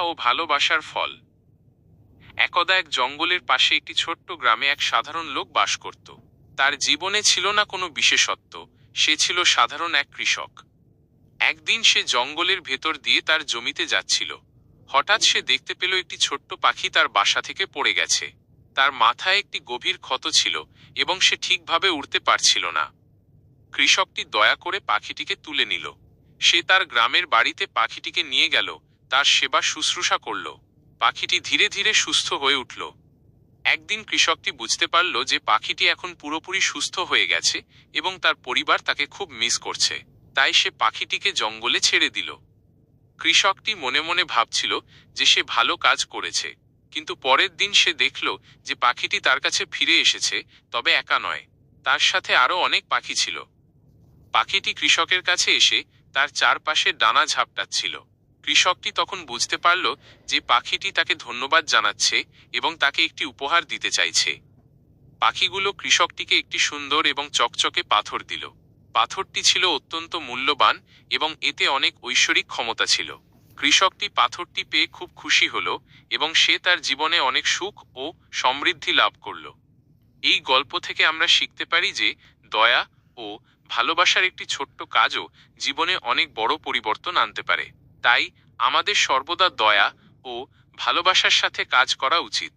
ও ভালোবাসার ফল। একদা এক জঙ্গলের পাশে একটি ছোট্ট গ্রামে এক সাধারণ লোক বাস করত। তার জীবনে ছিল না কোনো বিশেষত্ব, সে ছিল সাধারণ এক কৃষক। একদিন সে জঙ্গলের ভেতর দিয়ে তার জমিতে যাচ্ছিল। হঠাৎ সে দেখতে পেল একটি ছোট্ট পাখি তার বাসা থেকে পড়ে গেছে। তার মাথায় একটি গভীর ক্ষত ছিল এবং সে ঠিকভাবে উড়তে পারছিল না। কৃষকটি দয়া করে পাখিটিকে তুলে নিল। সে তার গ্রামের বাড়িতে পাখিটিকে নিয়ে গেল তার সেবা শুশ্রূষা করল। পাখিটি ধীরে ধীরে সুস্থ হয়ে উঠল। একদিন কৃষকটি বুঝতে পারল যে পাখিটি এখন পুরোপুরি সুস্থ হয়ে গেছে এবং তার পরিবার তাকে খুব মিস করছে। তাই সে পাখিটিকে জঙ্গলে ছেড়ে দিল। কৃষকটি মনে মনে ভাবছিল যে সে ভালো কাজ করেছে। কিন্তু পরের দিন সে দেখল যে পাখিটি তার কাছে ফিরে এসেছে, তবে একা নয়। তার সাথে আরও অনেক পাখি ছিল। পাখিটি কৃষকের কাছে এসে তার চারপাশে ডানা ঝাপটাচ্ছিল। কৃষকটি তখন বুঝতে পারল যে পাখিটি তাকে ধন্যবাদ জানাচ্ছে এবং তাকে একটি উপহার দিতে চাইছে। পাখিগুলো কৃষকটিকে একটি সুন্দর এবং চকচকে পাথর দিল। পাথরটি ছিল অত্যন্ত মূল্যবান এবং এতে অনেক ঐশ্বরিক ক্ষমতা ছিল। কৃষকটি পাথরটি পেয়ে খুব খুশি হল এবং সে তার জীবনে অনেক সুখ ও সমৃদ্ধি লাভ করল। এই গল্প থেকে আমরা শিখতে পারি যে দয়া ও ভালোবাসার একটি ছোট্ট কাজও জীবনে অনেক বড় পরিবর্তন আনতে পারে। তাই আমাদের সর্বদা দয়া ও ভালোবাসার সাথে কাজ করা উচিত।